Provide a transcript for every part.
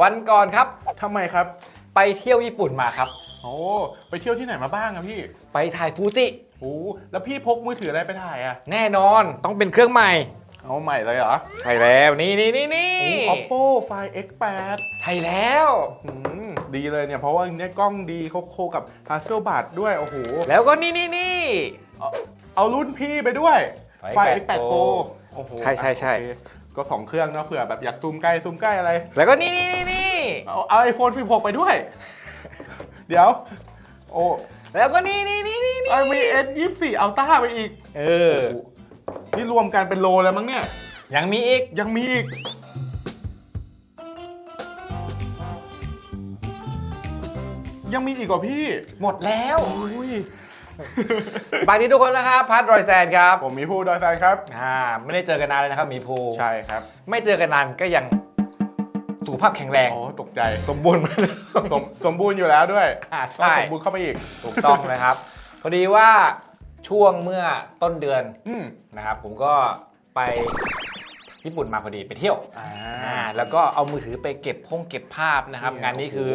วันก่อนครับ ทำไมครับ ไปเที่ยวญี่ปุ่นมาครับ โอ้ไปเที่ยวที่ไหนมาบ้างอะพี่ไปถ่ายฟูจิ โอ้แล้วพี่พกมือถืออะไรไปถ่ายอะแน่นอนต้องเป็นเครื่องใหม่เอาใหม่เลยเหรอใช่แล้วนี่นี่นี่นี่โอ้ Oppo Find X8 ใช่แล้ว อืมดีเลยเนี่ย เพราะว่าเนี่ยกล้องดีเขาโคกับ Hasselblad ด้วย โอ้โห แล้วก็นี่นี่นี่ เอาเอารุ่นพี่ไปด้วย Find Find X8 X8 Pro โอ้โหใช่ใช่ใช่ โอเค ก็สองเครื่องเนาะเผื่อแบบอยากซูมใกล้ซูมใกล้อะไรแล้วก็นี่นี่นี่นี่เอาเอา iPhone 16 ไปด้วย เดี๋ยว โอ้แล้วก็นี่นี่นี่นี่นี่เอามี S24 Ultra ไปอีก เออโอ้โหนี่รวมกันเป็นโลแล้วมั้งเนี่ย ยังมีอีก ยังมีอีก ยังมีอีกเหรอพี่ หมดแล้ว อุ้ย สบายดีทุกคนนะครับ พัดรอยแซนครับผมมีผู้ดอยแซนครับ อ่าไม่ได้เจอกันนานเลยนะครับหมีภูใช่ครับไม่เจอกันนานก็ยังสุขภาพแข็งแรง โอ้ตกใจสมบูรณ์เหมือนเดิมสมสมบูรณ์อยู่แล้วด้วยอ่าก็ใช่สมบูรณ์เข้าไปอีก ถูกต้องนะครับ พอดีว่าช่วงเมื่อต้นเดือนอืมนะครับ ผมก็ไปญี่ปุ่นมาพอดีไปเที่ยว อ่า อ่าแล้วก็เอามือถือไปเก็บพงเก็บภาพนะครับ นี่งานนี้โอ้โหคือ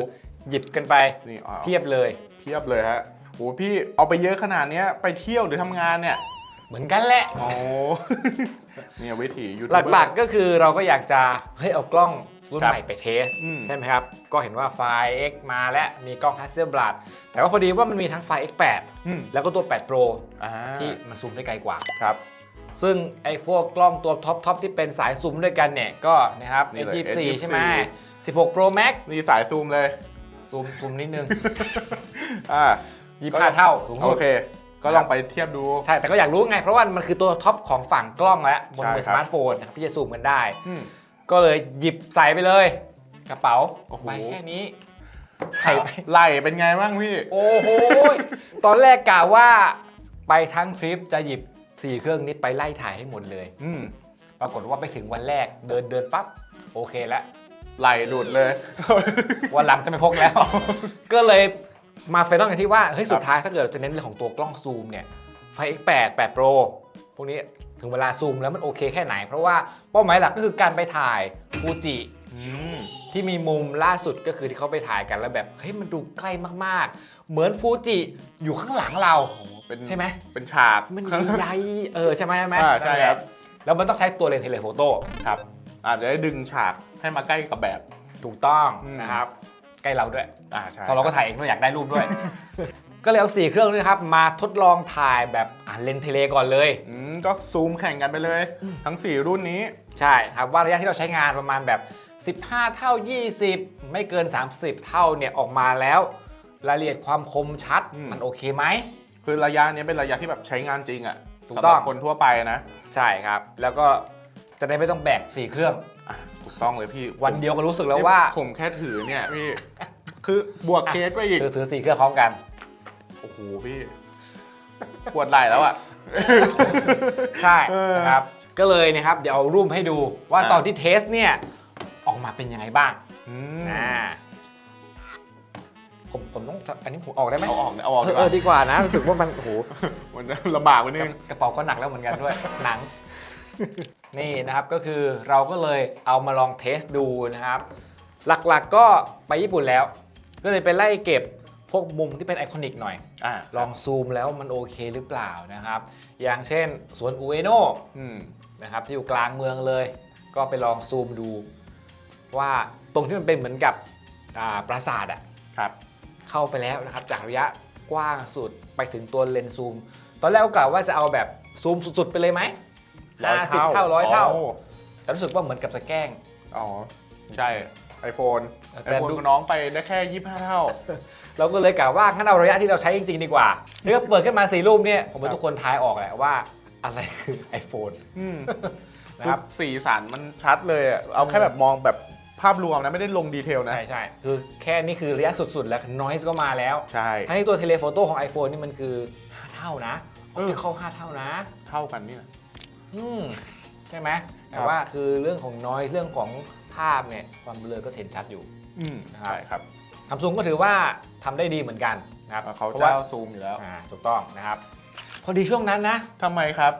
หยิบกันไปนี่อ๋อเพียบเลย เพียบเลยฮะ โอ้พี่เอาไปเยอะขนาดเนี้ยไปเที่ยวหรือทำงานเนี่ยเหมือนกันแหละ โอ้ เนี่ยวิถียูทูบเบอร์ หลักๆก็คือเราก็อยากจะเฮ้ยเอากล้องรุ่นครับใหม่ไปเทส อืม ใช่ไหมครับ ก็เห็นว่าไฟล์ X มาและมีกล้อง Hasselblad แต่ว่าพอดีว่ามันมีทั้งไฟล์ X8 อืมแล้วก็ตัว 8 Pro อ่าที่มันซูมได้ไกลกว่า ครับ ซึ่งไอ้พวกกล้องตัวท็อปทอปที่เป็นสายซูมด้วยกันเนี่ย ก็นะครับ นี่เลย S24 S24 ใช่ไหม16 Pro Max นี่สายซูมเลย ซูมซูมนิดนึง อ่า 25เท่าสูงสุโอด เค ก็ลองไปเทียบดู ใช่ แต่ก็อยากรู้ไง เพราะว่ามันคือตัวท็อปของฝั่งกล้องแล้วบนใช่มือคสรับ มาร์ทโฟนนะครับที่จะซูมกันได้ อืม ก็เลยหยิบใส่ไปเลย กระเป๋าโอ้โห ไปแค่นี้ใส่ไป ไหล่เป็นไงบ้างพี่ โอ้โห ตอนแรกกะว่าไปทั้งทริปจะหยิบ 4 เครื่องนี้ไปไล่ถ่ายให้หมดเลย อืมปรากฏว่าไปถึงวันแรกเดินเดินปั๊บ โอเคแล้วไหล่หลุดเลย วันหลังจะไม่พกแล้ว ก็เลย มาไฟนอลกันที่ว่าเฮ้ยสุดท้ายถ้าเกิดจะเน้นเรื่องของตัวกล้องซูมเนี่ยไฟ X8 8 Pro พวกนี้ถึงเวลาซูมแล้วมันโอเคแค่ไหน เพราะว่าเป้าหมายหลักก็คือการไปถ่ายฟูจิอืมที่มีมุมล่าสุดก็คือที่เขาไปถ่ายกันแล้วแบบเฮ้ยมันดูใกล้มากๆ เหมือนฟูจิอยู่ข้างหลังเราเป็นใช่ไหมเป็นฉากมันใหญ่ๆเออใช่ไหมใช่ไหมอ่าใช่ครับแล้วมันต้องใช้ตัวเลนส์เทเลโฟโต้ครับอาจจะได้ดึงฉากให้มาใกล้กับแบบถูกต้องอืมนะครับ ใกล้เราด้วยอ่าใช่เพราะเราก็ถ่ายเองด้วยอยากได้รูปด้วย ก็เลยเอาสี่เครื่องนี้นะครับมาทดลองถ่ายแบบอ่านเลนส์เทเลก่อนเลย อืมก็ซูมแข่งกันไปเลย ทั้ง 4 รุ่นนี้ ใช่ครับว่าระยะที่เราใช้งานประมาณแบบ 15 เท่า 20 ไม่เกิน 30 เท่าเนี่ยออกมาแล้วรายละเอียดความคมชัดอืม มันโอเคไหม คือระยะเนี้ยเป็นระยะที่แบบใช้งานจริงอะถูกต้อง สำหรับคนทั่วไปนะ ใช่ครับ แล้วก็จะได้ไม่ต้องแบก 4 เครื่องอะ ถูกต้องเลยพี่วันเดียวก็รู้สึกแล้วว่าผมแค่ถือเนี่ยพี่ คือบวกเคสไปอีกถือถือสี่เครื่องพร้อมกัน โอ้โหพี่ปวดไหล่แล้วอะใช่เออนะครับ ก็เลยนะครับเดี๋ยวเอารูปให้ดูว่าอ่าตอนที่เทสเนี่ยออกมาเป็นยังไงบ้างอืมอ่าผมผมต้องอันนี้ผมออกได้ไหมเอาออกเอาออกเอดีอกเอว่าอดีกว่านะรู้สึกว่ามันโอ้โหมันจะลำบากไปนิดนึงกระเป๋าก็หนักแล้วเหมือนกันด้วยหนัง นี่นะครับก็คือเราก็เลยเอามาลองเทสดูนะครับ หลักๆก็ไปญี่ปุ่นแล้ว ก็เลยไปไล่เก็บพวกมุมที่เป็นไอคอนิกหน่อยอ่าลองซูมแล้วมันโอเคหรือเปล่านะครับ อย่างเช่นสวนอุเอโนะอืมนะครับที่อยู่กลางเมืองเลย ก็ไปลองซูมดู ว่าตรงที่มันเป็นเหมือนกับอ่าปราสาทอะครับ เข้าไปแล้วนะครับ จากระยะกว้างสุดไปถึงตัวเลนส์ซูม ตอนแรกก็กล่าวว่าจะเอาแบบซูมสุดๆไปเลยไหม 50เท่าร้อยเท่า โแต่รู้สึกว่าเหมือนกับจะแกล้ง อ๋อ ใช่ iPhone แต่ iPhone ดู ของน้องไปได้แค่ 25 เท่า เราก็เลยกล่าวว่างั้นเอาระยะที่เราใช้จริง ๆ ดีกว่านี่ก็เปิดขึ้นมาสี่รูปเนี่ยผมว่าครับทุกคนทายออกแหละว่า อะไรคือ iPhone อืมนะครับอสีสันมันชัดเลยอะเอาแค่แบบมองแบบภาพรวมนะ ไม่ได้ลงดีเทลนะ ใช่ใช่คือแค่นี้คือระยะสุด ๆ แล้ว noise ก็มาแล้ว ใช่ ให้ตัวเทเลโฟโต้ของ iPhone นี่มันคือ 5 เท่านะเออจะเข้า5เท่านะ เท่ากันนี่นะ อืมใช่ไหมแต่ครับว่าคือเรื่องของ noise เรื่องของภาพเนี่ยความเบลอก็เห็นชัดอยู่อืมนะครับใช่ครับซัมซุงก็ถือว่าทำได้ดีเหมือนกันนะครับเขาเพราะเจ้าว่าซูมอยู่แล้วอ่าถูกต้องนะครับ พอดีช่วงนั้นนะทำไมครับ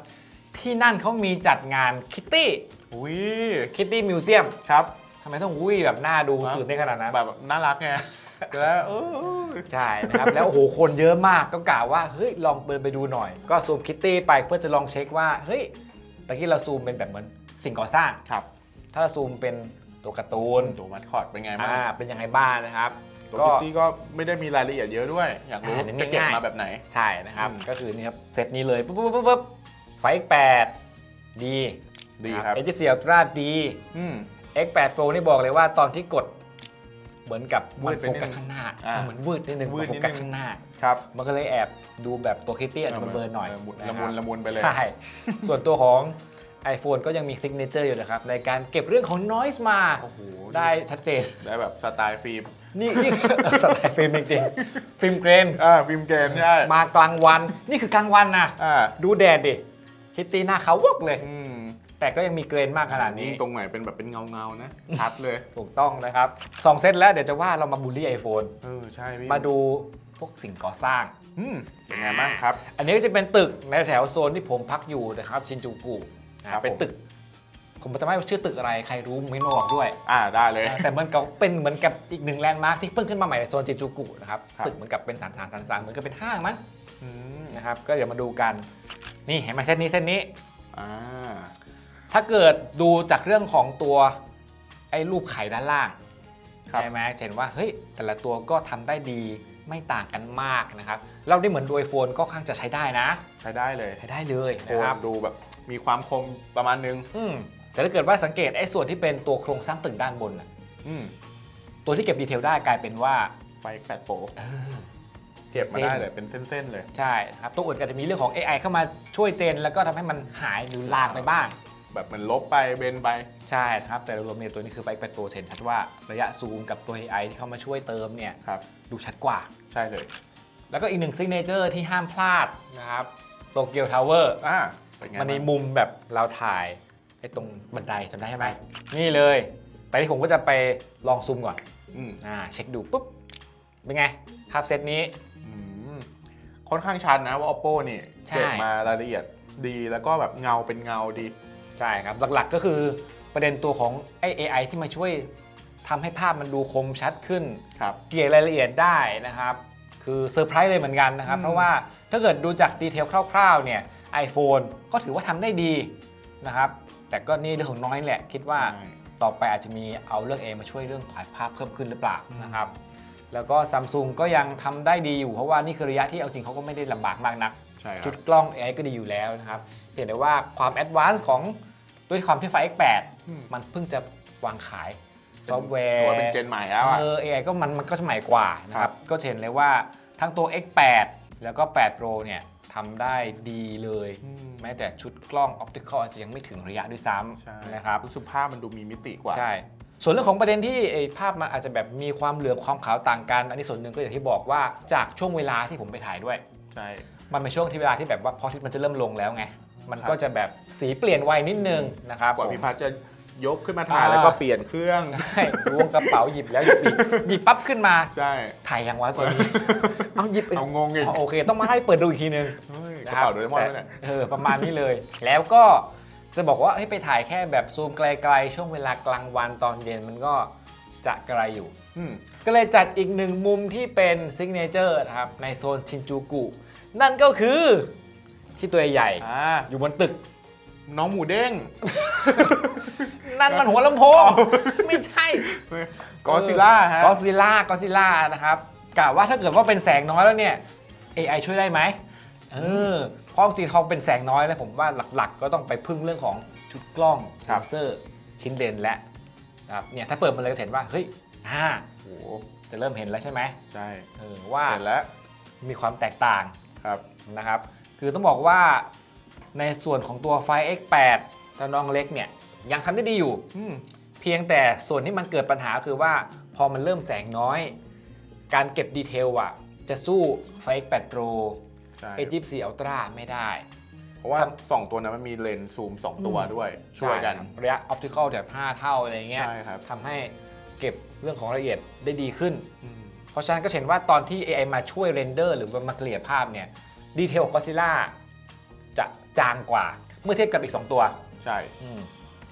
ที่นั่นเขามีจัดงานคิตตี้อุ้ยคิตตี้มิวเซียมครับทำไมต้องอุ้ยแบบหน้าดูฮะตื่นเต้นขนาดนั้นแบบน่ารักไงแล้วเออใช่นะครับแล้วโอ้โหคนเยอะมากก็กล่าวว่าเฮ้ยลองเดินไปดูหน่อย ก็ซูมคิตตี้ไปเพื่อจะลองเช็คว่าเฮ้ย ตะกี้เราซูมเป็นแบบเหมือนสิ่งก่อสร้าง ครับ ถ้าเราซูมเป็นตัวการ์ตูนตัวมัดคอร์ดเป็นไงบ้างอ่าเป็นยังไงบ้างนะครับ ตัวก็คิตตี้ก็ไม่ได้มีรายละเอียดเยอะด้วย อยากรู้อ่าเน้นจะเก็บง่ายๆ มาแบบไหน ใช่นะครับ อืมก็คือนี่ครับเซตนี้เลยปุ๊บปุ๊บปุ๊บปุ๊บไฟ X8 ดีดีครับ เอจิเซียตราดี อืม X8 Pro นี่บอกเลยว่าตอนที่กด เหมือนกับวืมันดไปโฟนิดกัสนึงข้างหน้าอ่าเหมือนวืดนิดนึงวืดโฟนิดนึงกัสข้างหน้าครับมันก็เลยแอบดูแบบตัวคิตตี้อาจจะเบลอๆหน่อยมุนนะละคมุรับนละมุนไปเลยใช่ส่วนตัวของ iPhone ก็ยังมีซิกเนเจอร์อยู่นะครับ ในการเก็บเรื่องของ noise มาโอ้โหได้ชัดเจน ได้แบบสไตล์ฟิล์ม นี่นี่สไตล์ฟิล์มจริงๆฟิล์มเกรนอ่าฟิล์มเกมใช่มากลางวัน นี่คือกลางวันนะอ่าดูแดดดิคิตตี้หน้าขาววอกเลยอืม แต่ก็ยังมีเกรนมากขนาดนี้ ยิ่งตรงไหนเป็นแบบเป็นเงาเงาๆนะชัดเลยถูกต้องนะครับสองเซตแล้วเดี๋ยวจะว่าเรามาบูลลี่ iPhone เออใช่พี่มาดูพวกสิ่งก่อสร้าง อืมเป็นไงบ้างครับ อันนี้ก็จะเป็นตึกในแถวโซนที่ผมพักอยู่นะครับชินจูกุนะครับเป็นผมตึก ผมจะไม่ว่าชื่อตึกอะไรใครรู้ไม่มาบอกด้วย อ่าได้เลย แต่มันก็เป็นเหมือนกับอีกหนึ่งแลนด์มาร์คที่เพิ่งขึ้นมาใหม่ในโซนชินจูกุนะครับครับ ตึกเหมือนกับเป็นฐานฐานฐานสามเหมือนกับเป็นห้างมั้งอืมนะครับก็เดี๋ยวมาดูกันนี่เห็นไหมเส้นนี้เส้นนี้ อ่า ถ้าเกิดดูจากเรื่องของตัวไอ้รูปไข่ด้านล่างครับ ใช่ไหมจะเห็นว่าเฮ้ยแต่ละตัวก็ทำได้ดีไม่ต่างกันมากนะครับเราได้เหมือนโดยโฟนก็ค่อนข้างจะใช้ได้นะใช้ได้เลยใช้ได้เลยโคนะครับมดูแบบมีความคมประมาณนึงอืมแต่ถ้าเกิดว่าสังเกตไอ้ส่วนที่เป็นตัวโครงสร้างตึกด้านบนน่ะอืมตัวที่เก็บดีเทลได้กลายเป็นว่า ไฟแปดโปรเก็บมาได้เลยเป็นเส้นๆเลย ใช่ครับตัวอื่นก็จะมีเรื่องของ AI เข้ามาช่วยเจน แล้วก็ทำให้มันหายหรือลางไปบ้าง แบบเหมันลบไปเบนไป ใช่นะครับ แต่รวมๆเนี่ยตัวนี้คือไฟเป็นตัวเห็นชัดว่าระยะซูมกับตัว AI ที่เข้ามาช่วยเติมเนี่ยครับ ดูชัดกว่า ใช่เลย แล้วก็อีกหนึ่งซิกเนเจอร์ที่ห้ามพลาดนะครับโตเกียวทาวเวอร์อ่าเป็นไงมันมีบ้างมุมแบบเราถ่ายไอ้ตรงบันไดจำได้ใช่ไหมนี่เลย แต่ที่ผมก็จะไปลองซูมก่อนอืมอ่าเช็คดูปุ๊บเป็นไงภาพเซตนี้ อืมค่อนข้างชัดนะว่า oppo นี่ใช่ เก็บมารายละเอียดดีแล้วก็แบบเงาเป็นเงาดี ใช่ครับ หลักๆก็คือประเด็นตัวของไอ้ AI ที่มาช่วยทำให้ภาพมันดูคมชัดขึ้น ครับ เกลี่ยรายละเอียดได้นะครับ คือเซอร์ไพรส์เลยเหมือนกันนะครับ อืม เพราะว่าถ้าเกิดดูจากดีเทลคร่าวๆเนี่ย iPhone ก็ถือว่าทำได้ดีนะครับ แต่ก็นี่เรื่องของน้อยแหละ คิดว่าใช่ ต่อไปอาจจะมีเอาเรื่อง A มาช่วยเรื่องถ่ายภาพเพิ่มขึ้นหรือเปล่านะครับ แล้วก็ซัมซุงก็ยังทำได้ดีอยู่ เพราะว่านี่คือระยะที่เอาจริงเขาก็ไม่ได้ลำบากมากนัก ใช่คชุรัดบกล้อง AI ก็ดีอยู่แล้วนะครับ เห็นได้ว่าความแอดวานซ์ของด้วยความที่ไฟ X8 อืมมันเพิ่งจะวางขายซอฟต์แวร์ตัวเป็นเจนใหม่แล้วอะเออ AI ก็มันมันก็สมัยกว่านะคครัรับบก็จะเห็นเลยว่าทั้งตัว X8 แล้วก็ 8 Pro เนี่ยทำได้ดีเลยมแม้แต่ชุดกล้องออปติคอลอาจจะยังไม่ถึงระยะด้วยซ้ใช่ำนะครับรู้สึกภาพมันดูมีมิติกว่า ใช่ ส่วนเรื่องของประเด็นที่ไอ้ภาพมันอาจจะแบบมีความเหลือบความขาวต่างกัน อันนี้ส่วนหนึ่งก็อย่างที่บอกว่าจากช่วงเวลาที่ผมไปถ่ายด้วย ใช่ มันเป็นช่วงที่เวลาที่แบบว่าพออาทิตย์มันจะเริ่มลงแล้วไง มันครับก็จะแบบสีเปลี่ยนไวนิดนึงนะครับกว่าผมพี่พัชจะยกขึ้นมาถ่ายอ่าแล้วก็เปลี่ยนเครื่องใช่ล้วงกระเป๋าหยิบแล้วหยิบอีกหยิบปั๊บขึ้นมาใช่ถ่ายยังวะตัวนี้เอาหยิบอีกเอางงอีกอ๋อโอเค ต้องมาให้เปิดดูอีกทีนึงเฮ้ยกนะระคบเป๋าโดเรมอนแต่นั่นแหละเออประมาณนี้เลย แล้วก็จะบอกว่าให้ยไปถ่ายแค่แบบซูมไกลๆ ช่วงเวลากลางวันตอนเย็นมันก็จะไกลอยู่อืมก็เลยจัดอีกหนึ่งมุมที่เป็นซิกเนเจอร์นะครับในโซนชินจูกุ นั่นก็คือ ที่ตัวใหญ่อ่าอยู่บนตึก น้องหมูเด้ง นั่นมันหัวลำโพง ไม่ใช่ กอซิล่าฮะ กอซิล่ากอซิล่านะครับกะว่าถ้าเกิดว่าเป็นแสงน้อยแล้วเนี่ย AI ช่วยได้ไหมเออเพราะจริงๆเขาเป็นแสงน้อยแล้วผมว่าหลักๆ ก็ต้องไปพึ่งเรื่องของชุดกล้องครัเซบนเซอร์ชิ้นเลนและนะครับเนี่ยถ้าเปิดมาเลยจะเห็นว่าเฮ้ยอ่าโอ้โหจะเริ่มเห็นแล้วใช่ไหมใช่เออว่าเห็นแล้วมีความแตกต่างครับนะครับ คือต้องบอกว่าในส่วนของตัวไฟ X8 เจ้าน้องเล็กเนี่ยยังทำได้ดีอยู่อืมเพียงแต่ส่วนที่มันเกิดปัญหาคือว่าพอมันเริ่มแสงน้อย การเก็บดีเทลอะ จะสู้ไฟ X8 Pro ใช่ A24 Ultra ไม่ได้ เพราะว่า 2 ตัวนั้นมันมีเลนส์ซูม 2 ตัวด้วย ช่วยกัน ใครับระยะออปติคอลแบบ5เท่าอะไรเงี้ยใช่ครับ ทำให้เก็บเรื่องของรายละเอียดได้ดีขึ้น อืมเพราะฉะนั้นก็เห็นว่าตอนที่ AI มาช่วยเรนเดอร์หรือว่ามาเกลี่ยภาพเนี่ย ดีเทลของ Godzilla จะจางกว่า เมื่อเทียบกับอีก 2 ตัวใช่อืม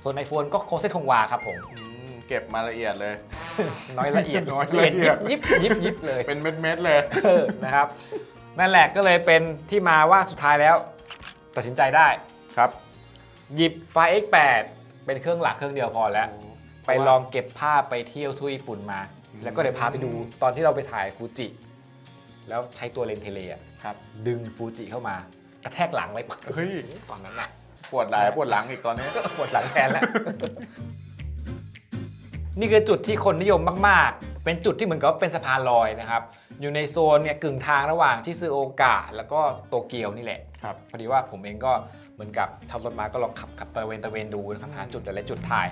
ส่วน iPhone ก็คงเส้นคงวาครับผม อืมเก็บมาละเอียดเลย น้อยละเอียดน้อยละเอียด ยิบยิบยิบยิบเลยเป็นเม็ดๆเลย เออนะครับ นั่นแหละก็เลยเป็นที่มาว่าสุดท้ายแล้ว ตัดสินใจได้ ครับหยิบไฟ X8 เป็นเครื่องหลักเครื่องเดียวพอแล้ว ไปลองเก็บภาพไปเที่ยวทั่วญี่ปุ่นมาอืมแล้วก็เดี๋ยวพาไปดูตอนที่เราไปถ่ายฟูจิ แล้วใช้ตัวเลนส์เทเลอะ ครับดึงฟูจิเข้ามากระแทกหลังไว้เฮ้ยตอนนั้นอะปวดไหล่ปวดหลังอีกตอนนี้ ปวดหลังแทนแล้ว นี่คือจุดที่คนนิยมมาก ๆ เป็นจุดที่เหมือนกับว่าเป็นสะพานลอยนะครับ อยู่ในโซนเนี่ยกึ่งทางระหว่างที่ซูโอกะแล้วก็โตเกียวนี่แหละ ครับ พอดีว่าผมเองก็เหมือนกับขับรถมาก็ลองขับขับตระเวนตระเวนดูนะครับหาจุดหลายๆจุดถ่าย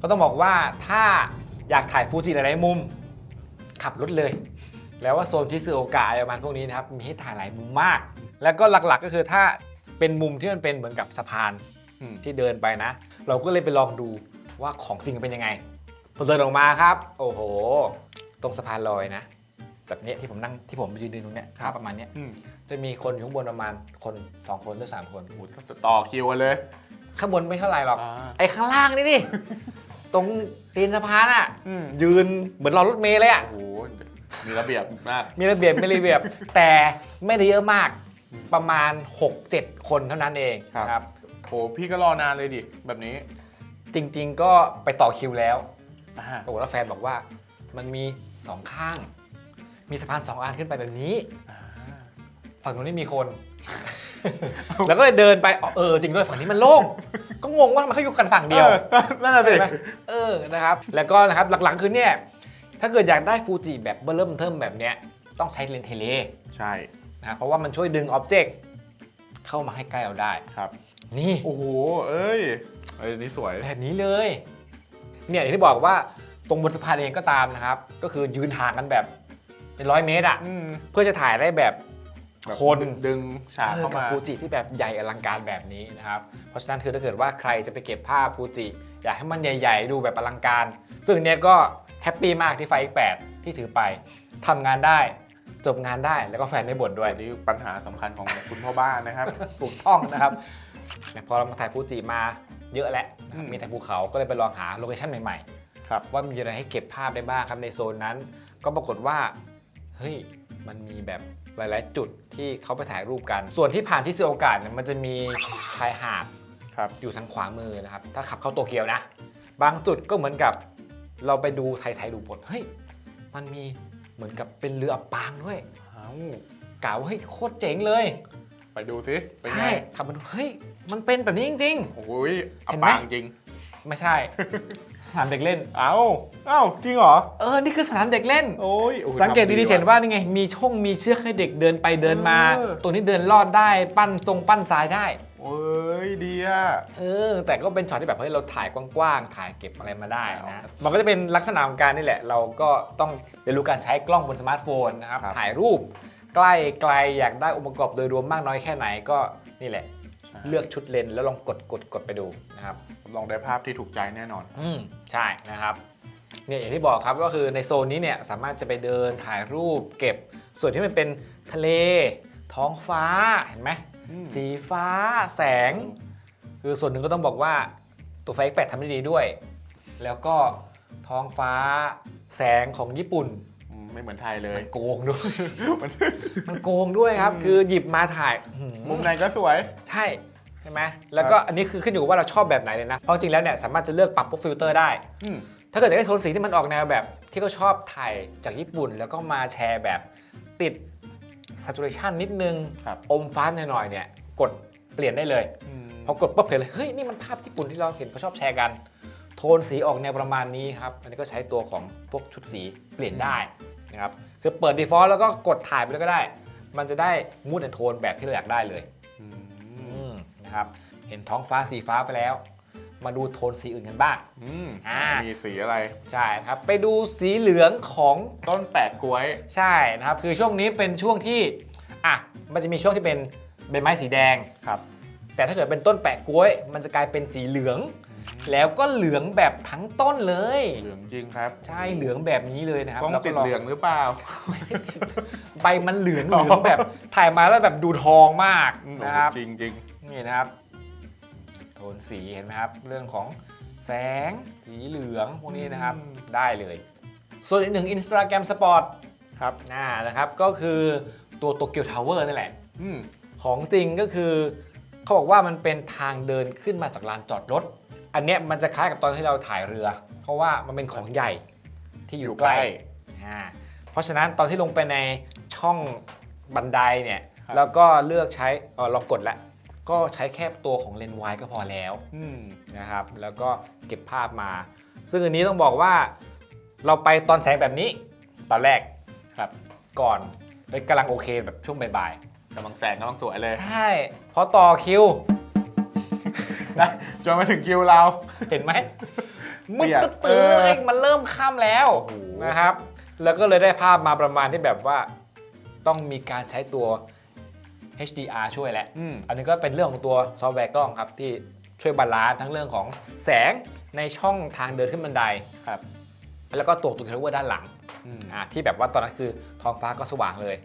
ก็ต้องบอกว่าถ้าอยากถ่ายฟูจิหลายๆมุม ขับรถเลย แล้วว่าโซนที่ซูโอกะอะไรประมาณพวกนี้นะครับมีให้ถ่ายหลายมุมมาก แล้วก็หลักๆก็คือถ้าเป็นมุมที่มันเป็นเหมือนกับสะพานอืมที่เดินไปนะ เราก็เลยไปลองดูว่าของจริงเป็นยังไงพอเดินออกมาครับ โอ้โห ตรงสะพานลอยนะ แบบเนี้ยที่ผมนั่งที่ผมยืนๆตรงเนี้ยภาพประมาณเนี้ยอืมจะมีคนอยู่ข้างบนประมาณคน2คนหรือ3คนโอ้โหต่อคิวกันเลย ข้างบนไม่เท่าไหร่หรอกอ่าไอ้ข้างล่างนี่นี่ตรงตีนสะพานอะอืมยืนเหมือนรอรถเมล์เลยอะโอ้โห มีระเบียบมาก มีระเบียบไม่ระเบียบ แต่ไม่ได้เยอะมากประมาณ 6-7 คนเท่านั้นเองครับนะครับ โห พี่ก็รอนานเลยดิ แบบนี้จริง ๆ ก็ไปต่อคิวแล้วอ่าปรากฏว่าแฟนบอกว่ามันมีสองข้าง มีสะพานสองอันขึ้นไปแบบนี้อ่าฝั่งนู้นไม่มีคน แล้วก็เลยเดินไปอ๋อเออจริงด้วยฝั่งนี้มันโล่ง ก็งงว่าทำไมเขาอยู่กันฝั่งเดียวออนั่นน่ะสิ ใช่ไหมเออนะครับ แล้วก็นะครับหลังๆคือเนี่ย ถ้าเกิดอยากได้ฟูจิแบบเบอร์เริ่มเทิมแบบเนี้ยต้องใช้เลนส์เทเลใช่นะเพราะว่ามันช่วยดึงอ็อบเจกต์เข้ามาให้ใกล้เราได้ ครับ นี่โอ้โหเอ้ยเอ้ยนี่สวย แบบนี้เลย เนี่ยอย่างที่บอกว่าตรงบนสะพานเองก็ตามนะครับ ก็คือยืนห่างกันแบบเป็นร้อยเมตรอะอืมเพื่อจะถ่ายได้แบบ แบบคนดึงดึงฉากเข้ากับมา ฟูจิที่แบบใหญ่อลังการแบบนี้นะครับ เพราะฉะนั้นคือถ้าเกิดว่าใครจะไปเก็บภาพฟูจิอยากให้มันใหญ่ ๆ ดูแบบอลังการ ซึ่งเนี้ยก็ แฮปปี้มากที่ไฟแปดที่ถือไปทำงานได้จบงานได้แล้วก็แฟนไม่บ่นด้วย นี่ปัญหาสำคัญของคุณพ่อบ้านนะครับ ถูกต้องนะครับ แต่พอเรามาถ่ายฟูจิมาเยอะแล้วนะครับอืมมีแต่ภูเขาก็เลยไปลองหาโลเคชั่นใหม่ครับๆว่ามีอะไรให้เก็บภาพได้บ้างครับในโซนนั้น ก็ปรากฏว่าเฮ้ยมันมีแบบหลาย ๆ จุดที่เขาไปถ่ายรูปกัน ส่วนที่ผ่านที่ซิโอกาสเนี่ยมันจะมีชายหาด ครับ อยู่ทางขวามือนะครับ ถ้าขับเข้าโตเกียวนะ บางจุดก็เหมือนกับ เราไปดูไทยๆดูบทเฮ้ยมันมีเหมือนกับเป็นเรืออับปางด้วยเอ้ากล่าวว่าเฮ้ยโคตรเจ๋งเลยไปดูสิเป็นไงใช่ขับมาดูเฮ้ยมันเป็นแบบนี้จริงๆโอ้ยอัเห็บนไหม ปางจริงไม่ใช่ สนามเด็กเล่น เอ้าเอ้าจริงเหรอ เออ นี่คือสนามเด็กเล่น โอ้ยโอ้ยสังเกตทำดีๆว่ะเห็นว่านี่ไง มีช่องมีเชือกให้เด็กเดินไปเดินมา เออตรงนี้เดินลอดได้ ปั้นทรงปั้นทรายได้ โอ้ยดีอะเออแต่ก็เป็นช็อตที่แบบเฮ้ยเราถ่ายกว้างๆถ่ายเก็บอะไรมาได้นะมันก็จะเป็นลักษณะของการนี่แหละ เราก็ต้องเรียนรู้การใช้กล้องบนสมาร์ทโฟนนะครับครับถ่ายรูปใกล้ไกลอยากได้องค์ประกอบโดยรวมมากน้อยแค่ไหนก็นี่แหละ เลือกชุดเลนส์แล้วลองกดกดกดไปดูนะครับลองได้ภาพที่ถูกใจแน่นอน อืมใช่นะครับเนี่ยอย่างที่บอกครับก็คือในโซนนี้เนี่ยสามารถจะไปเดินถ่ายรูปเก็บ ส่วนที่มันเป็นทะเล ท้องฟ้าเห็นไหมอืม สีฟ้าแสง คือส่วนหนึ่งก็ต้องบอกว่าตัวไฟแปดทำได้ดีด้วย แล้วก็ท้องฟ้าแสงของญี่ปุ่นอืมไม่เหมือนไทยเลยมันโกงด้วย มันมันโกงด้วยครับอืมคือหยิบมาถ่ายหืมมุมไหนก็สวย ใช่ใช่ไหมแล้วก็อันนี้คือขึ้นอยู่กับว่าเราชอบแบบไหนเลยนะ เพราะจริงแล้วเนี่ยสามารถจะเลือกปรับพวกฟิลเตอร์ได้ อืม ถ้าเกิดอยากได้โทนสีที่มันออกแนวแบบ ที่เขาชอบถ่ายจากญี่ปุ่น แล้วก็มาแชร์แบบติด saturation นิดนึง ครับ อมฟ้าหน่อยๆเนี่ย กดเปลี่ยนได้เลยอืมพอกดปุ๊บเห็นเลย เฮ้ย นี่มันภาพญี่ปุ่นที่เราเห็นเขาชอบแชร์กัน โทนสีออกแนวประมาณนี้ครับ อันนี้ก็ใช้ตัวของพวกชุดสีเปลี่ยนได้นะครับ คือเปิด default แล้วก็กดถ่ายไปเลยก็ได้ มันจะได้มูดแอนโทนแบบที่เราอยากได้เลยอืมอืมนะครับ เห็นท้องฟ้าสีฟ้าไปแล้ว มาดูโทนสีอื่นกันบ้าง อืมอ่ามีสีอะไร ใช่ครับไปดูสีเหลืองของ ต้นแปดกล้วย ใช่นะครับคือช่วงนี้เป็นช่วงที่อะมันจะมีช่วงที่เป็นใบไม้สีแดง ครับ แต่ถ้าเกิดเป็นต้นแปะกล้วย มันจะกลายเป็นสีเหลือง แล้วก็เหลืองแบบทั้งต้นเลย เหลืองจริงครับใช่เหลืองแบบนี้เลยนะครับต้องแล้วก็ติดลเหลืองหรือเปล่า ใบมันเหลืองอ๋เหอลืองแบบถ่ายมาแล้วแบบดูทองมากอืมนะครับจริงจริงนี่นะครับ โทนสีเห็นไหมครับ เรื่องของแสงสีเหลืองพวกนี้นะครับอืมได้เลย ส่วนอีกหนึ่ง Instagram Sport ครับน่านะครับก็คือตัวโตเกียวทาวเวอร์นั่นแหละอืมของจริงก็คือ เขาบอกว่ามันเป็นทางเดินขึ้นมาจากลานจอดรถ อันเนี้ยมันจะคล้ายกับตอนที่เราถ่ายเรือ เพราะว่ามันเป็นของใหญ่ที่อยู่ใกล้อ่าเพราะฉะนั้นตอนที่ลงไปในช่องบันไดเนี่ยครับแล้วก็เลือกใช้เออลองกดแล้ว ก็ใช้แค่ตัวของเลนส์วายก็พอแล้วอืมนะครับ แล้วก็เก็บภาพมา ซึ่งอันนี้ต้องบอกว่าเราไปตอนแสงแบบนี้ ตอนแรกครับ ก่อนเอ้ยกำลังโอเคแบบช่วงบ่ายกำลังแสงกำลังสวยเลย ๆใช่พอต่อคิวได้จนมาถึงคิวเรา เห็นไหมมึงเปียกตึ๊ดตื้อเออเลยมันเริ่มค่ำแล้วโอ้โห นะครับ แล้วก็เลยได้ภาพมาประมาณที่แบบว่า ต้องมีการใช้ตัว HDR ช่วยแหละ อืม อันนี้ก็เป็นเรื่องของตัวซอฟต์แวร์กล้องครับ ที่ช่วยบาลานซ์ทั้งเรื่องของแสงในช่องทางเดินขึ้นบันไดครับ แล้วก็ตัวตัวเทเลเวอร์ด้านหลังอืม อะที่แบบว่าตอนนั้นคือท้องฟ้าก็สว่างเลย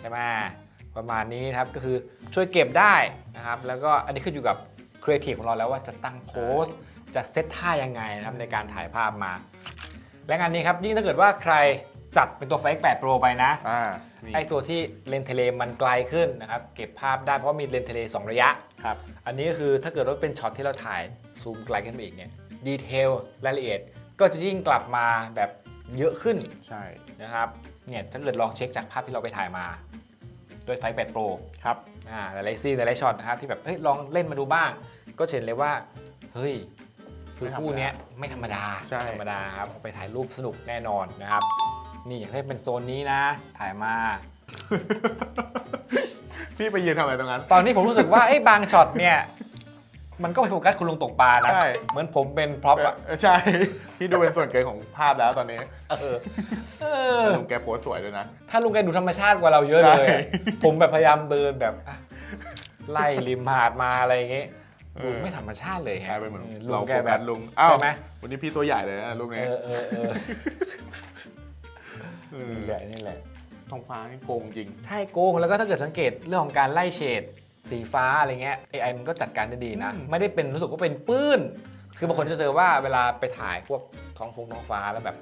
ใช่ไหมประมาณนี้นะครับก็คือช่วยเก็บได้นะครับ แล้วก็อันนี้ขึ้นอยู่กับครีเอทีฟของเราแล้วว่าจะตั้งโพสต์จะเซตท่ายังไงนะครับในการถ่ายภาพมา และงานนี้ครับยิ่งถ้าเกิดว่าใครจัดเป็นตัว Flex 8 Pro ไปนะ อ่านี่ ไอตัวที่เลนส์เทเลมันไกลขึ้นนะครับ เก็บภาพได้เพราะว่ามีเลนส์เทเล2ระยะ ครับ อันนี้ก็คือถ้าเกิดว่าเป็นช็อตที่เราถ่ายซูมไกลขึ้นไปอีกเนี่ยดีเทลรายละเอียดก็จะยิ่งกลับมาแบบเยอะขึ้นใช่นะครับเนี่ยถ้าเกิดลองเช็คจากภาพที่เราไปถ่ายมาด้วยไฟ8 Pro ครับอ่าหลายๆซีนหลายๆช็อตนะครับที่แบบเฮ้ยลองเล่นมาดูบ้าง ก็จะเห็นเลยว่าเฮ้ยคือคู่เนี้ยไม่ธรรมดาใช่ไม่ธรรมดาครับเอาไปถ่ายรูปสนุกแน่นอนนะครับ นี่อยากให้เป็นโซนนี้นะ ถ่ายมา พี่ไปยืนทำอะไรตรงนั้น ตอนนี้ผมรู้สึกว่าไอ้ยบางช็อตเนี่ย มันก็ไปโฟกัสคุณลุงตกปลานะ ใช่ เหมือนผมเป็นพร็อพอะเออใช่ พี่ดูเป็นส่วนเกินของภาพแล้วตอนนี้เออเออ ลุงแกโพสต์สวยด้วยนะ ถ้าลุงแกดูธรรมชาติกว่าเราเยอะเลยอะใช่ผมแบบพยายามเดินแบบอะไล่ริมหาดมาอะไรอย่างเงี้ยเอดูอไม่ธรรมชาติเลยกฮะลายเป็นเหมือนออลุเรางโฟแกแบกับ สลุงอ้าวใช่ไหม วันนี้พี่ตัวใหญ่เลยนะลูกเอนี้อเออเออ เออ นี่แหละนี่แหละท้องฟ้านี่โกงจริง ใช่โกงแล้วก็ถ้าเกิดสังเกตเรื่องของการไล่เฉดสีฟ้าอะไรเงี้ย AI มันก็จัดการได้ดีนะ อืม ไม่ได้เป็นรู้สึกว่าเป็นปื้น คือบางคนจะเจอว่าเวลาไปถ่ายพวกท้องฟงท้องฟ้าแล้วแบบ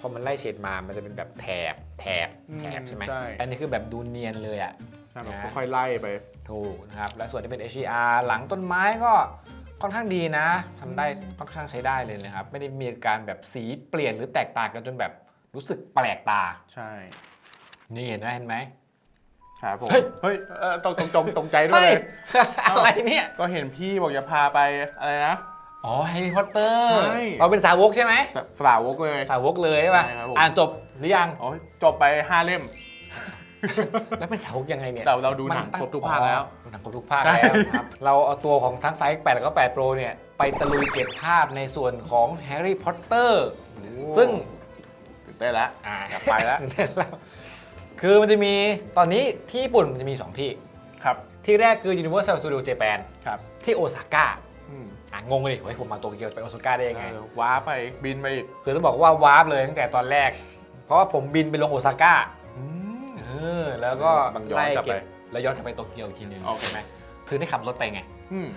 พอมันไล่เฉดมา มันจะเป็นแบบแถบแถบแถบใช่ไหมใช่ อันนี้คือแบบดูเนียนเลยอะ ใช่แบบนะ ค่อยๆไล่ไป ถูกนะครับ และส่วนที่เป็น HDR หลังต้นไม้ก็ค่อนข้างดีนะทำได้ค่อนข้างใช้ได้เลยนะครับ ไม่ได้มีการแบบสีเปลี่ยนหรือแตกต่างกันจนแบบ รู้สึกแปลกตา ใช่นี่เห็นไหมเห็นไหม ครับผมเฮ้ย เฮ้ยเออตกตกตกตกใจด้วยเฮ้ยเลยอะไรเนี่ย ก็เห็นพี่บอกจะพาไปอะไรนะ อ๋อแฮร์รี่พอตเตอร์ใช่ เราเป็นสาวกใช่ไหม สสาวกเลย สาวกเลยใช่ป่ะ ใช่ครับผม อ่านจบหรือยัง โอ้ยจบไปห้าเล่ม แล้วเป็นสาวกยังไงเนี่ยเราเราดูหนังมันตั้ครบทุกภาคแล้วดูหนังครบทุกภาคใช่ แล้วครับ เราเอาตัวของทั้งไฟ8แล้วก็8 Pro เนี่ย ไปตะลุยเก็บภาพในส่วนของแฮร์รี่พอตเตอร์ซึ่ง ตื่นเต้นแล้วอ่าอยากไปแล้ว คือมันจะมีตอนนี้ที่ญี่ปุ่นมันจะมี 2 ที่ ครับที่แรกคือ Universal Studio Japan ครับที่โอซาก้าอืมอะงงเลยเฮ้ยผมมาโตเกียวไปโอซาก้าได้ยังไง เออว้าไปบินไปอีกคือต้องบอกว่าวาร์ปเลยตั้งแต่ตอนแรก เพราะว่าผมบินไปลงโอซาก้าอืม เออแล้วก็บังย้อนไล่กลับเก็ไปบแล้วย้อนกลับไปโตเกียวอีกทีหนึงโอเคใช่ไหมคือได้ขับรถไปไง อืม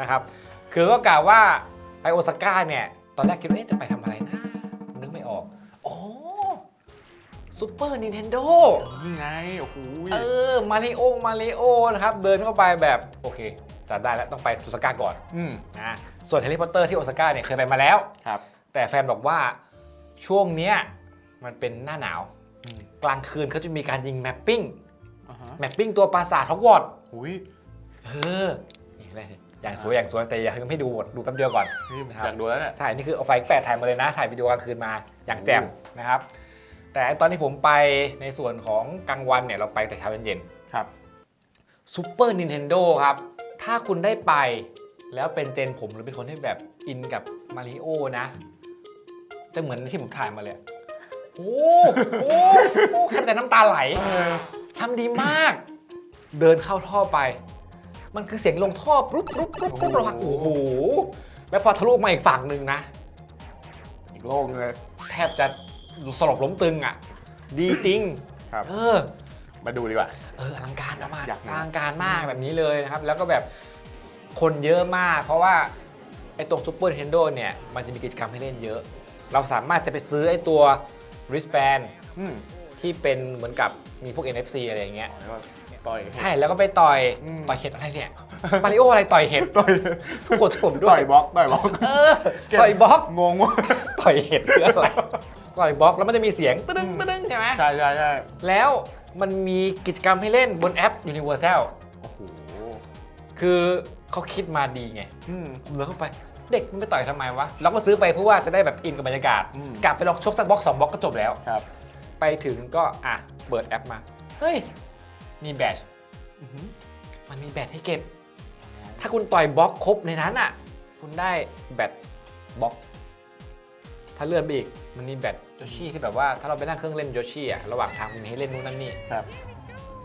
นะครับ คือก็กล่าวว่าไปโอซาก้าเนี่ย ตอนแรกคิดว่าเอ๊ะจะไปทำอะไรนะ ซูเปอร์นินเทนโดนี่ไง โอ้โหเออ มาริโอ มาริโอ นะครับ เดินเข้าไปแบบ โอเคจัดได้แล้วต้องไปโอซาก้าก่อนอืมนะส่วนแฮร์รี่พอตเตอร์ที่โอซาก้าเนี่ยเคยไปมาแล้ว ครับ แต่แฟนบอกว่าช่วงเนี้ยมันเป็นหน้าหนาว อืม กลางคืนเขาจะมีการยิงแมปปิ้ง อ่าฮะแมปปิ้งตัวปราสาทฮอกวอตส์อุ้ยเออนี่อะไรอย่างสวยอย่างสวยแต่อย่าให้ดูหมดดูแป๊บเดียวก่อน นี่นะครับอยากดูแล้วเนี่ย ใช่ นี่คือเอาไฟแปดถ่ายมาเลยนะ ถ่ายวิดีโอกลางคืนมาอย่างแจ่มนะครับ แต่ตอนที่ผมไปในส่วนของกลางวันเนี่ยเราไปแต่เช้าเย็นครับซูเปอร์นินเทนโดครับ ถ้าคุณได้ไปแล้วเป็นเจนผมหรือเป็นคนที่แบบอินกับมาริโอนะ จะเหมือนที่ผมถ่ายมาเลย โอ้โหโอ้แทบจะน้ำตาไหลเออทำดีมาก เดินเข้าท่อไป มันคือเสียงลงท่อปุ๊บปุ๊บปุ๊บปุ๊บเราโอ้โห แล้วพอทะลุมาอีกฝั่งหนึ่งนะ อีกโลกนึงเลย แทบจะ สลบล้มตึงอะ ดีจริงครับ เออ มาดูดีกว่า เอออลังการมากอยากอนะลังการมากแบบนี้เลยนะครับ แล้วก็แบบคนเยอะมาก เพราะว่าไออ้ตรง Super Nintendo เนี่ย มันจะมีกิจกรรมให้เล่นเยอะ เราสามารถจะไปซื้อไอ้ตัว wristband อืมที่เป็นเหมือนกับมีพวก NFC อะไรอย่างเงี้ย แล้วก็ต่อย ใช่แล้วก็ไปต่อยอืม ต่อยเห็ดอะไรเนี่ยมาริโออะไรต่อยเห็ดต่อยทุกคนผมด้วต่อยยบล็อกต่อยบล็อกเออต่อยบล็อกงงว่ะต่อยเห็ดคืออะไร ต่อยบล็อกแล้วมันจะมีเสียงตึ้งตึ้งใช่ไหมใช่ใช่ใช่แล้วมันมีกิจกรรมให้เล่นบนแอป Universal โอ้โห คือเขาคิดมาดีไงอืมผมเดินเข้าไป เด็กมันไปต่อยทำไมวะ เราก็ซื้อไปเพื่อว่าจะได้แบบอินกับบรรยากาศอืมกลับไปลองชกสักบล็อกสองบล็อกก็จบแล้วครับ ไปถึงก็อะเปิดแอปมา เฮ้ย มีแบตชอื้อหือมันมีแบตให้เก็บ ถ้าคุณต่อยบล็อกครบในนั้นอะ คุณได้แบตบล็อก ถ้าเลื่อนไปอีก มันมีแบตโยชิที่แบบว่าถ้าเราไปนั่งเครื่องเล่นโยชิอะระหว่างทางมันมีให้เล่นนู่นนั่นนี่ครับ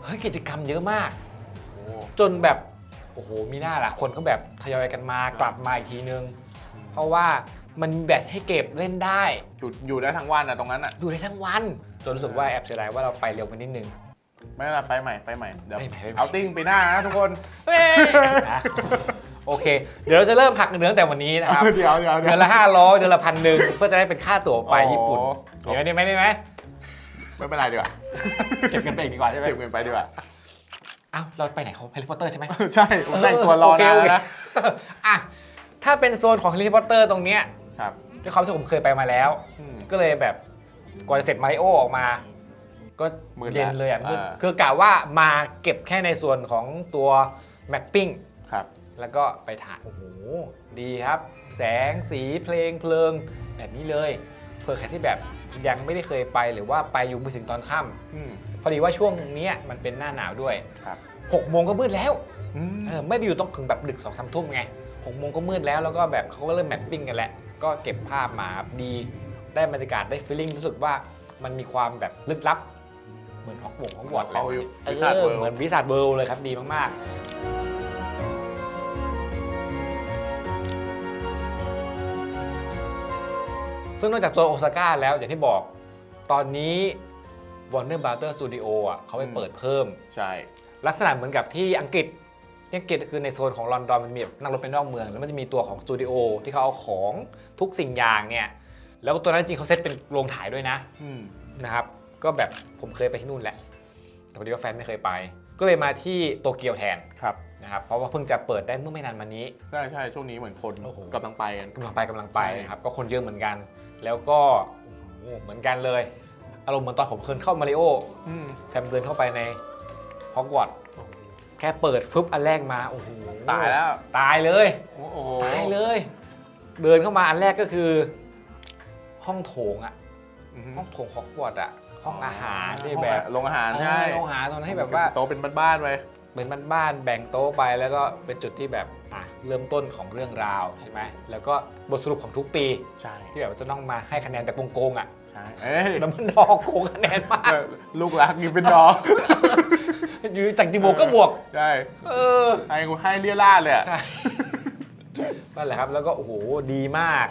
เฮ้ยกิจกรรมเยอะมาก โอ้ จนแบบโอ้โหมีหน้าล่ะคนก็แบบทยอยกันมากลับมาอีกทีนึง เพราะว่ามันมีแบตให้เก็บเล่นได้ อยู่อยู่ได้ทั้งวันอะตรงนั้นอะ ดูได้ทั้งวัน จนรู้สึกว่าแอบเสียดายว่าเราไปเร็วไปนิดนึง ไม่เป็นไรไปใหม่ไปใหม่เดี๋ยวไปใหม่ไปใหม่ เอาติ้งไปหน้านะทุกคน เฮ้ยนะ โอเค เดี๋ยวเราจะเริ่มหักเงินเดือนตั้งแต่วันนี้นะครับ เดี๋ยวเดี๋ยวเดี๋เดืยอนวละห้าร้อยเดือนละพันหนึ่งเพื่อจะได้เป็นค่าตั๋วไปอ๋อญี่ปุ่นเดี๋ยวนี้ไหมได้ไหมไม่เป็นไรดีกว่าเก็บเงินไปอีกดีกว่าใช่ไหมเก็บเงินไปดีกว่า อ้าวเราไปไหนเขาแฮร์รี่พอตเตอร์ใช่ไหม ใช่ผมแต่งตัวรอโเคนะโเคนะอะถ้าเป็นโซนของแฮร์รี่พอตเตอร์ตรงเนี้ยครับด้วยความที่ผมเคยไปมาแล้ว อืม ก็เลยแบบก่อนจะเสร็จมาริโอออกมา ก็มืดละเย็นเลยอะมืดอ่า คือกะว่ามาเก็บแค่ในส่วนของตัวแมปปิ้งครับ แล้วก็ไปถ่ายโอ้โหดีครับ แสงสีเพลงเพลิงแบบนี้เลยเผื่อใครที่แบบยังไม่ได้เคยไปหรือว่าไปอยู่ไม่ถึงตอนค่อืมำพอดีว่าช่วงเนี้ยมันเป็นหน้าหนาวด้วยครับ6โมงก็มืดแล้วอืมเออไม่ได้อยู่ต้องถึงแบบดึกสองสามทุ่มไงหกโมงก็มืดแล้วแล้วก็แบบเขาก็เริ่มแมปปิ้งกันแล้วก็เก็บภาพมาครับดีได้บรรยากาศได้ฟีลลิ่งรู้สึกว่ามันมีความแบบลึกลับ เหมือนฮอกวงฮอกวอตส์เขาเลยอยู่เอวิชาดอเวิลเหมือนด์วิสาดเวิลด์เลยครับดีมากๆ ซึ่งนอกจากตัวโอซาก้าแล้วอย่างที่บอก ตอนนี้ Warner Brother Studio อะเขาไปเปิดเพิ่ม ใช่ ลักษณะเหมือนกับที่อังกฤษที่อังกฤษคือในโซนของลอนดอนมันมีแบบนั่งรถไปนอกเมือง แล้วมันจะมีตัวของสตูดิโอที่เขาเอาของทุกสิ่งอย่างเนี่ยแล้วตัวนั้นจริงเขาเซตเป็นโรงถ่ายด้วยนะอืมนะครับ ก็แบบผมเคยไปที่นู่นแหละ แต่พอดีว่าแฟนไม่เคยไป ก็เลยมาที่โตเกียวแทนครับนะครับเพราะว่าเพิ่งจะเปิดได้เมื่อไม่นานมานี้ ใช่ใช่ช่วงนี้เหมือนคนโอ้โห กำลังไปกัน กำลังไปกำลังไปใช่ นะครับก็คนเยอะเหมือนกัน แล้วก็โอ้โหเหมือนกันเลย อารมณ์เหมือนตอนผมเคยเข้ามาริโออืมแคมเดินเข้าไปในฮอกวอตส์แค่เปิดฟึบอันแรกมาโอ้โหตายแล้ว ตายเลย โอ้โหตายเลย เดินเข้ามาอันแรกก็คือ ห้องโถงอะอืมห้องโถงฮอกวอตส์อะห้องอาหารที่ห้องแบบโรงอาหารใช่เออโรงอาหารตรงนั้นให้แบบว่า โต๊ะเป็นบ้านๆไป เป็นบ้านๆแบ่งโต๊ะไปแล้วก็เป็นจุดที่แบบ อะเริ่มต้นของเรื่องราวใช่ไหมแล้วก็บทสรุปของทุกปีใช่ที่แบบว่าจะต้องมาให้คะแนนแบบโกงๆอะใช่เอ้ยแล้วมันดอกโกงคะแนนมากลูกรักกินเป็นดอกอยู่จากจีโบวกก็บวก ใช่เออให้กูให้เลี่ยล่าดเลยอะใช่นั่นแหละครับแล้วก็โอ้โหดีมาก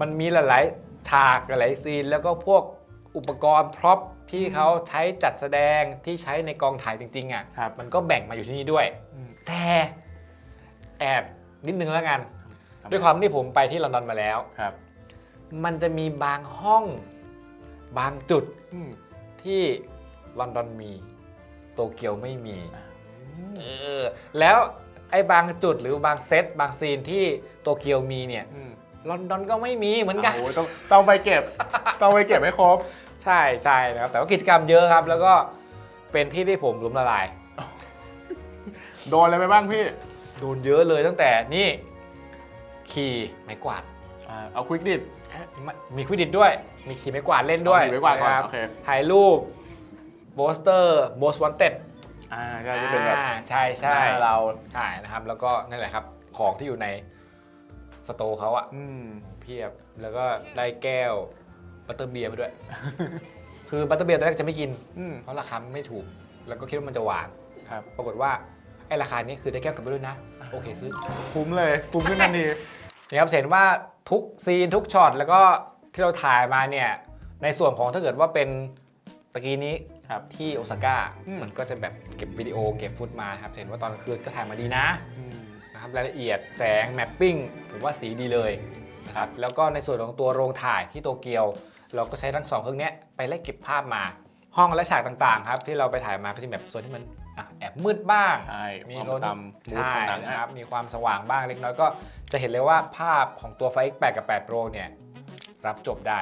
มันมีหลายๆฉากหลายๆซีน แล้วก็พวกอุปกรณ์พร็อพที่เขาใช้จัดแสดงที่ใช้ในกองถ่ายจริงๆอะครับ มันก็แบ่งมาอยู่ที่นี่ด้วยอืมแต่ แอบนิดนึงแล้วกัน ด้วยความที่ผมไปที่ลอนดอนมาแล้ว ครับมันจะมีบางห้องบางจุดอืมที่ลอนดอนมี โตเกียวไม่มี เออ แล้วไอ้บางจุดหรือบางเซตบางซีนที่โตเกียวมีเนี่ย อืมลอนดอนก็ไม่มีเหมือนกัน โอ้โหต้องต้องไปเก็บ ต้องไปเก็บให้ครบ ใช่ใช่นะครับ แต่ว่ากิจกรรมเยอะครับ แล้วก็เป็นที่ที่ผมล้มละลาย โดนอะไรไปบ้างพี่ โดนเยอะเลยตั้งแต่นี่ขี่ไม้กวาดอ่าเอาควิกดิดเอ๊ะมีควิดดิดด้วย มีขี่ไม้กวาดเล่นด้วยเอาขี่ไม้กวาดก่อนนะครับโอเค ถ่ายรูปโปสเตอร์โบสวันเต็ดอ่าใช่จะเป็นแบบใช่ใช่หน้าเราใช่นะครับ แล้วก็นั่นแหละครับ ของที่อยู่ในสโตร์เขาอะ อืม เพียบแล้วก็ได้แก้วบัตเตอร์เบียร์มาด้วย คือบัตเตอร์เบียร์ตอนแรกจะไม่กิน อืม เพราะราคาไม่ถูก แล้วก็คิดว่ามันจะหวาน ครับ ปรากฏว่า ไอ้ราคานี้คือได้แก้วกลับไปด้วยนะ โอเคซื้อคุ้มเลยคุ้มขึ้นทันทีนี่ครับเห็นว่าทุกซีนทุกช็อตแล้วก็ที่เราถ่ายมาเนี่ยในส่วนของถ้าเกิดว่าเป็นตะกี้นี้ครับที่โอซาก้าอืมมันก็จะแบบเก็บวิดีโอเก็บฟุตมาครับเห็นว่าตอนกลางคืนก็ถ่ายมาดีนะอืมนะครับนะครับรายละเอียดแสงแมปปิ้งถือว่าสีดีเลยนะครับแล้วก็ในส่วนของตัวโรงถ่ายที่โตเกียว เราก็ใช้ทั้งสองเครื่องเนี้ยไปไล่เก็บภาพมา ห้องและฉากต่างๆครับที่เราไปถ่ายมาก็จะมีแบบโซนที่มัน อะแอบมืดบ้าง ใช่มีความโซนตามมูดใช่ของหนังนะนะคครัรับบมีความสว่างบ้างเล็กน้อยก็จะเห็นเลยว่าภาพของตัวไฟ X8 กับ 8 Pro เนี่ยรับจบได้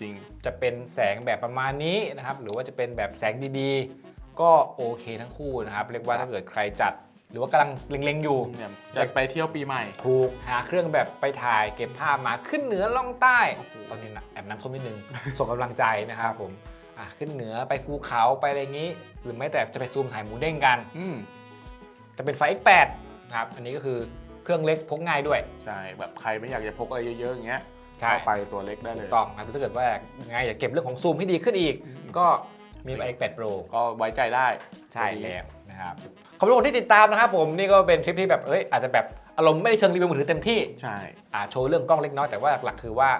จริง จะเป็นแสงแบบประมาณนี้นะครับ หรือว่าจะเป็นแบบแสงดีๆ ก็โอเคทั้งคู่นะครับ เรียกว่าถ้าเกิดใครจัด หรือว่ากำลังเล็งๆอยู่ เนี่ยจะไปเที่ยวปีใหม่ ถูกหาเครื่องแบบไปถ่าย เก็บภาพมาขึ้นเหนือล่องใต้โอ้โหตอนนี้นะแอบน้ำส้มนิดนึง ส่งกำลังใจนะครับผม อะขึ้นเหนือไปภูเขาไปอะไรอย่างนี้ หรือไม่แต่จะไปซูมถ่ายหมูเด้งกัน อืมจะเป็นไฟ X8 นะครับ อันนี้ก็คือเครื่องเล็กพกง่ายด้วย ใช่แบบใครไม่อยากจะพกอะไรเยอะๆอย่างเงี้ยใช่ ก็ไปตัวเล็กได้เลถูย กต้องครับถ้าเกิดว่ายังไงอยากเก็บเรื่องของซูมให้ดีขึ้นอีก อืม ก็มีไฟ X8 Pro ก็ไว้ใจได้ใช่แล้วนะครับขอบคุณทุกคนที่ติดตามนะครับผมนี่ก็เป็นคลิปที่แบบเอ้ยอาจจะแบบอารมณ์ไม่ได้เชิงรีวิวมือถือเต็มที่ ใช่ อ่าโชว์เรื่องกล้องเล็กน้อยแต่ว่าหลักๆคือว่า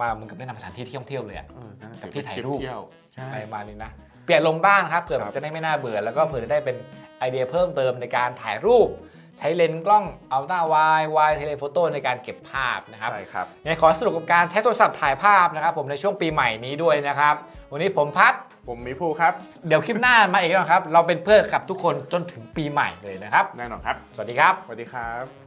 มามึงกับแนะนำสถานที่ที่ท่องเที่ยวเลยอะ เออนั่นน่ะกับที่ถ่ายรูป เที่ยวใช่ อะไรประมาณนี้นะ เปลี่ยนลมณ์บ้างครับเผื่อครับจะได้ไม่น่าเบื่อ แล้วก็เผื่อจะได้เป็นไอเดียเพิ่มเติมในการถ่ายรูป ใช้เลนส์กล้องอัลตร้าไวไวเทเลโฟโต้ในการเก็บภาพนะครับ ใช่ครับ ยังไงขอสรุปกับการใช้โทรศัพท์ถ่ายภาพนะครับผมในช่วงปีใหม่นี้ด้วยนะครับ วันนี้ผมพัด ผมมีภูครับ เดี๋ยวคลิปหน้ามาอีกแล้วนะครับ เราเป็นเพื่อนกับทุกคนจนถึงปีใหม่เลยนะครับ แน่นอนครับ สวัสดีครับ สวัสดีครับ